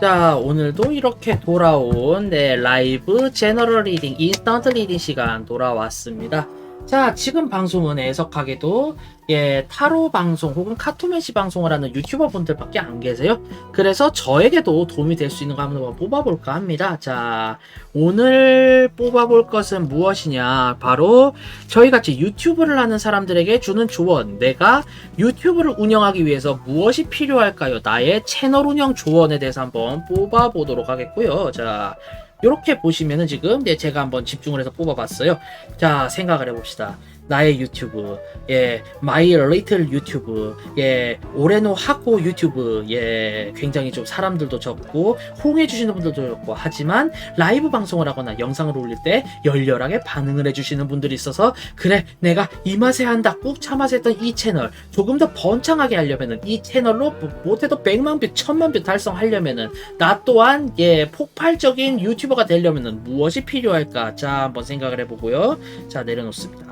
자, 오늘도 이렇게 돌아온 네, 라이브 제너럴 리딩, 인스턴트 리딩 시간 돌아왔습니다. 자, 지금 방송은 애석하게도 예, 타로 방송 혹은 카토맨시 방송을 하는 유튜버 분들밖에 안 계세요. 그래서 저에게도 도움이 될 수 있는 거 한번 뽑아볼까 합니다. 자, 오늘 뽑아볼 것은 무엇이냐? 바로 저희 같이 유튜브를 하는 사람들에게 주는 조언. 내가 유튜브를 운영하기 위해서 무엇이 필요할까요? 나의 채널 운영 조언에 대해서 한번 뽑아보도록 하겠고요. 자, 이렇게 보시면은 지금 네, 제가 한번 집중을 해서 뽑아봤어요. 자, 생각을 해봅시다. 나의 유튜브, 예, 마이 리틀 유튜브, 예, 오레노 하고 유튜브, 예, 굉장히 좀 사람들도 적고, 호응해주시는 분들도 적고, 하지만 라이브 방송을 하거나 영상을 올릴 때 열렬하게 반응을 해주시는 분들이 있어서, 그래, 내가 이 맛에 한다, 꾹 참아서 했던 이 채널, 조금 더 번창하게 하려면은, 이 채널로 뭐- 못해도 100만 뷰, 1000만 뷰 달성하려면은, 나 또한, 예, 폭발적인 유튜버가 되려면은 무엇이 필요할까? 자, 한번 생각을 해보고요. 자, 내려놓습니다.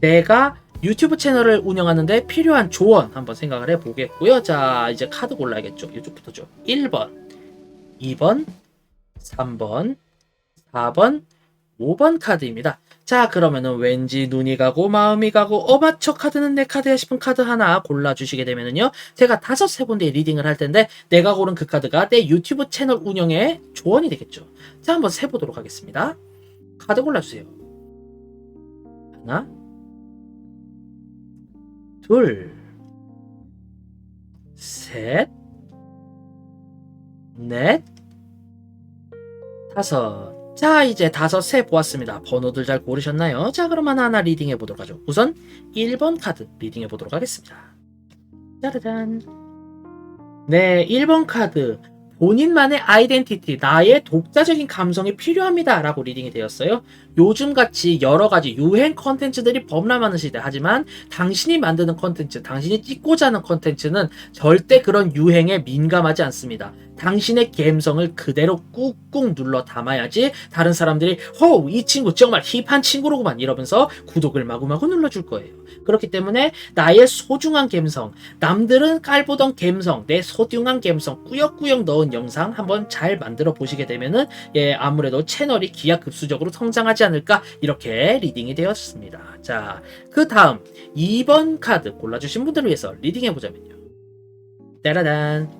내가 유튜브 채널을 운영하는데 필요한 조언 한번 생각을 해보겠고요. 자, 이제 카드 골라야겠죠. 이쪽부터죠. 1번, 2번, 3번, 4번, 5번 카드입니다. 자, 그러면은 왠지 눈이 가고 마음이 가고 어마 저 카드는 내 카드야 싶은 카드 하나 골라주시게 되면은요. 제가 다섯 세 군데 리딩을 할 텐데 내가 고른 그 카드가 내 유튜브 채널 운영에 조언이 되겠죠. 자, 한번 세보도록 하겠습니다. 카드 골라주세요. 하나, 둘, 셋, 넷, 다섯. 자, 이제 다섯 세 보았습니다. 번호들 잘 고르셨나요? 자, 그럼 하나하나 리딩해 보도록 하죠. 우선 1번 카드 리딩해 보도록 하겠습니다. 짜라잔. 네, 1번 카드. 본인만의 아이덴티티, 나의 독자적인 감성이 필요합니다. 라고 리딩이 되었어요. 요즘같이 여러 가지 유행 컨텐츠들이 범람하는 시대. 하지만 당신이 만드는 컨텐츠, 당신이 찍고자 하는 컨텐츠는 절대 그런 유행에 민감하지 않습니다. 당신의 감성을 그대로 꾹꾹 눌러 담아야지 다른 사람들이 허우 이 친구 정말 힙한 친구로구만 이러면서 구독을 마구마구 눌러줄 거예요. 그렇기 때문에 나의 소중한 감성, 남들은 깔보던 감성, 내 소중한 감성 꾸역꾸역 넣은 영상 한번 잘 만들어 보시게 되면은 예 아무래도 채널이 기하급수적으로 성장하지 않을까 이렇게 리딩이 되었습니다. 자, 그 다음 2번 카드 골라주신 분들을 위해서 리딩해 보자면요. 따라단.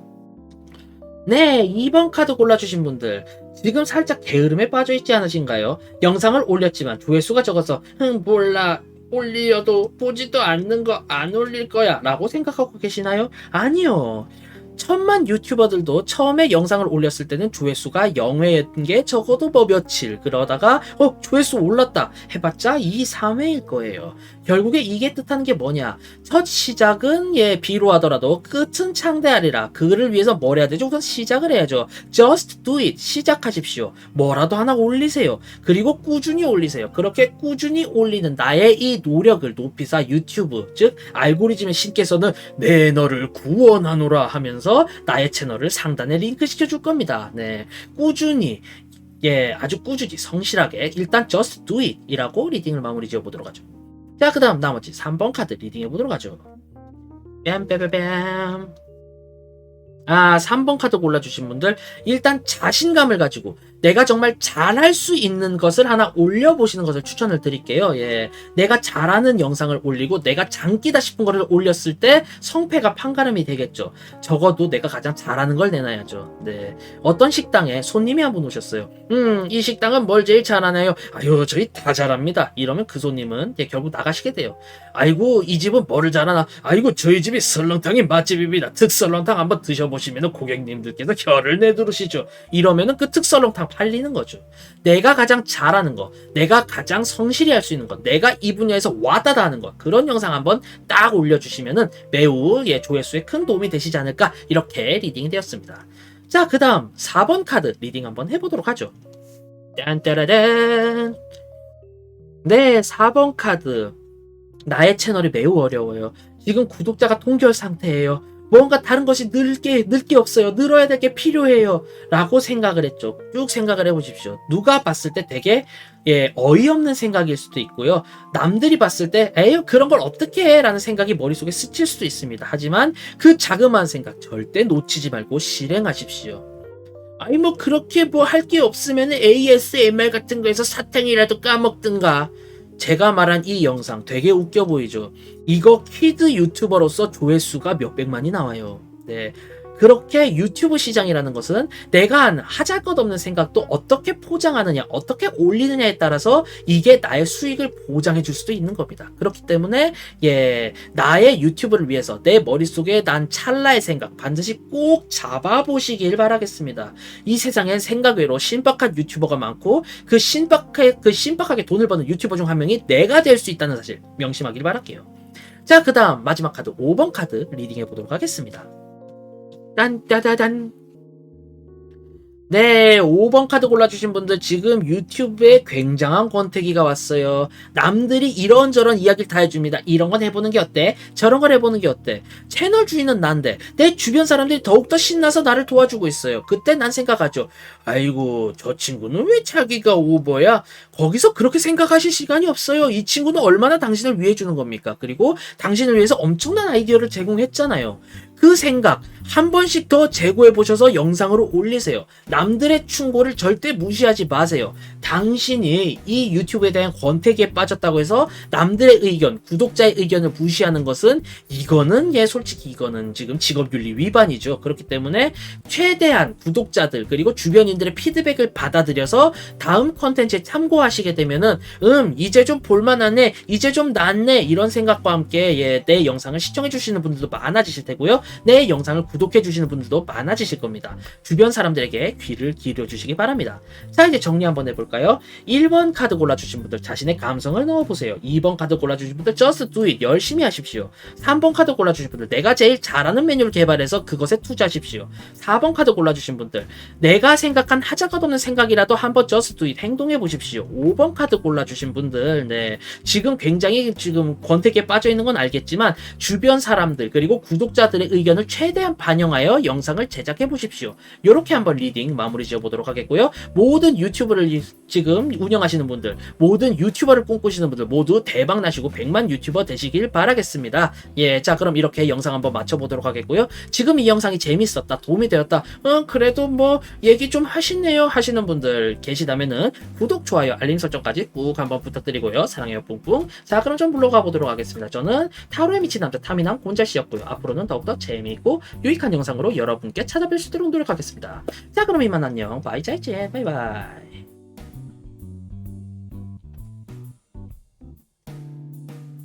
네, 2번 카드 골라주신 분들. 지금 살짝 게으름에 빠져있지 않으신가요? 영상을 올렸지만 조회수가 적어서, 흥, 몰라. 올려도 보지도 않는 거 안 올릴 거야. 라고 생각하고 계시나요? 아니요. 천만 유튜버들도 처음에 영상을 올렸을 때는 조회수가 0회였던 게 적어도 뭐 며칠 그러다가 어 조회수 올랐다 해봤자 2, 3회일 거예요. 결국에 이게 뜻하는 게 뭐냐 첫 시작은 예 비로 하더라도 끝은 창대하리라 그를 위해서 뭘 해야 되죠? 우선 시작을 해야죠. Just do it 시작하십시오. 뭐라도 하나 올리세요. 그리고 꾸준히 올리세요. 그렇게 꾸준히 올리는 나의 이 노력을 높이사 유튜브 즉 알고리즘의 신께서는 내 너를 구원하노라 하면서 나의 채널을 상단에 링크 시켜줄 겁니다. 네, 꾸준히 예, 아주 꾸준히 성실하게 일단 just do it 이라고 리딩을 마무리 지어 보도록 하죠. 자, 그 다음 나머지 3번 카드 리딩해 보도록 하죠. 뺨뺨뺨 아, 3번 카드 골라주신 분들, 일단 자신감을 가지고 내가 정말 잘할 수 있는 것을 하나 올려보시는 것을 추천을 드릴게요. 예. 내가 잘하는 영상을 올리고 내가 장기다 싶은 거를 올렸을 때 성패가 판가름이 되겠죠. 적어도 내가 가장 잘하는 걸 내놔야죠. 네. 어떤 식당에 손님이 한 분 오셨어요. 음, 이 식당은 뭘 제일 잘하나요? 아유, 저희 다 잘합니다. 이러면 그 손님은 예, 결국 나가시게 돼요. 아이고, 이 집은 뭐를 잘하나? 아이고, 저희 집이 설렁탕이 맛집입니다. 특설렁탕 한번 드셔보시면 고객님들께서 혀를 내두르시죠. 이러면은 그 특설렁탕 팔리는 거죠. 내가 가장 잘하는 거, 내가 가장 성실히 할 수 있는 것, 내가 이 분야에서 와다다 하는 것, 그런 영상 한번 딱 올려주시면은 매우 예, 조회수에 큰 도움이 되시지 않을까 이렇게 리딩이 되었습니다. 자, 그 다음 4번 카드 리딩 한번 해보도록 하죠. 짠따라란. 네, 4번 카드. 나의 채널이 매우 어려워요. 지금 구독자가 동결 상태예요. 뭔가 다른 것이 늘게, 늘게 없어요. 늘어야 될 게 필요해요. 라고 생각을 했죠. 쭉 생각을 해보십시오. 누가 봤을 때 되게, 예, 어이없는 생각일 수도 있고요. 남들이 봤을 때, 에휴, 그런 걸 어떻게 해? 라는 생각이 머릿속에 스칠 수도 있습니다. 하지만 그 자그마한 생각 절대 놓치지 말고 실행하십시오. 아니 뭐 그렇게 뭐 할 게 없으면 ASMR 같은 거에서 사탕이라도 까먹든가. 제가 말한 이 영상 되게 웃겨 보이죠? 이거 키드 유튜버로서 조회수가 몇백만이 나와요. 네. 그렇게 유튜브 시장이라는 것은 내가 한 하잘 것 없는 생각도 어떻게 포장하느냐, 어떻게 올리느냐에 따라서 이게 나의 수익을 보장해 줄 수도 있는 겁니다. 그렇기 때문에, 예, 나의 유튜브를 위해서 내 머릿속에 난 찰나의 생각 반드시 꼭 잡아보시길 바라겠습니다. 이 세상엔 생각 외로 신박한 유튜버가 많고 그 신박하게, 그 신박하게 돈을 버는 유튜버 중 한 명이 내가 될 수 있다는 사실 명심하길 바랄게요. 자, 그 다음 마지막 카드 5번 카드 리딩해 보도록 하겠습니다. 딴따다단. 네, 5번 카드 골라주신 분들 지금 유튜브에 굉장한 권태기가 왔어요. 남들이 이런저런 이야기를 다 해줍니다. 이런 건 해보는 게 어때? 저런 걸 해보는 게 어때? 채널 주인은 난데 내 주변 사람들이 더욱더 신나서 나를 도와주고 있어요. 그때 난 생각하죠. 아이고, 저 친구는 왜 자기가 오버야? 거기서 그렇게 생각하실 시간이 없어요. 이 친구는 얼마나 당신을 위해 주는 겁니까? 그리고 당신을 위해서 엄청난 아이디어를 제공했잖아요. 그 생각 한 번씩 더 재고해 보셔서 영상으로 올리세요. 남들의 충고를 절대 무시하지 마세요. 당신이 이 유튜브에 대한 권태기에 빠졌다고 해서 남들의 의견, 구독자의 의견을 무시하는 것은 이거는 예 솔직히 이거는 지금 직업윤리 위반이죠. 그렇기 때문에 최대한 구독자들 그리고 주변인들의 피드백을 받아들여서 다음 컨텐츠에 참고하 시게 되면은 음 이제 좀 볼만하네 이제 좀 낫네 이런 생각과 함께 예, 내 영상을 시청해 주시는 분들도 많아지실 테고요. 내 영상을 구독해 주시는 분들도 많아지실 겁니다. 주변 사람들에게 귀를 기울여 주시기 바랍니다. 자 이제 정리 한번 해볼까요? 1번 카드 골라주신 분들 자신의 감성을 넣어보세요. 2번 카드 골라주신 분들 just do it. 열심히 하십시오. 3번 카드 골라주신 분들 내가 제일 잘하는 메뉴를 개발해서 그것에 투자하십시오. 4번 카드 골라주신 분들 내가 생각한 하자가 없는 생각이라도 한번 just do it. 행동해 보십시오 5번 카드 골라주신 분들 네. 지금 굉장히 지금 권태기에 빠져 있는 건 알겠지만 주변 사람들 그리고 구독자들의 의견을 최대한 반영하여 영상을 제작해 보십시오. 이렇게 한번 리딩 마무리 지어 보도록 하겠고요. 모든 유튜브를 이- 지금 운영하시는 분들 모든 유튜버를 꿈꾸시는 분들 모두 대박 나시고 100만 유튜버 되시길 바라겠습니다. 예 자 그럼 이렇게 영상 한번 맞춰 보도록 하겠고요. 지금 이 영상이 재밌었다 도움이 되었다 어 그래도 뭐 얘기 좀 하시네요 하시는 분들 계시다면은 구독 좋아요 알림 설정까지 꾹 한번 부탁드리고요. 사랑해요 뿡뿡. 자 그럼 좀 물러가 보도록 하겠습니다. 저는 타로에 미친 남자 타미남 곤잘씨였고요. 앞으로는 더욱더 재미있고 유익한 영상으로 여러분께 찾아뵐 수 있도록 노력하겠습니다. 자 그럼 이만 안녕. 바이 짜이제 바이바이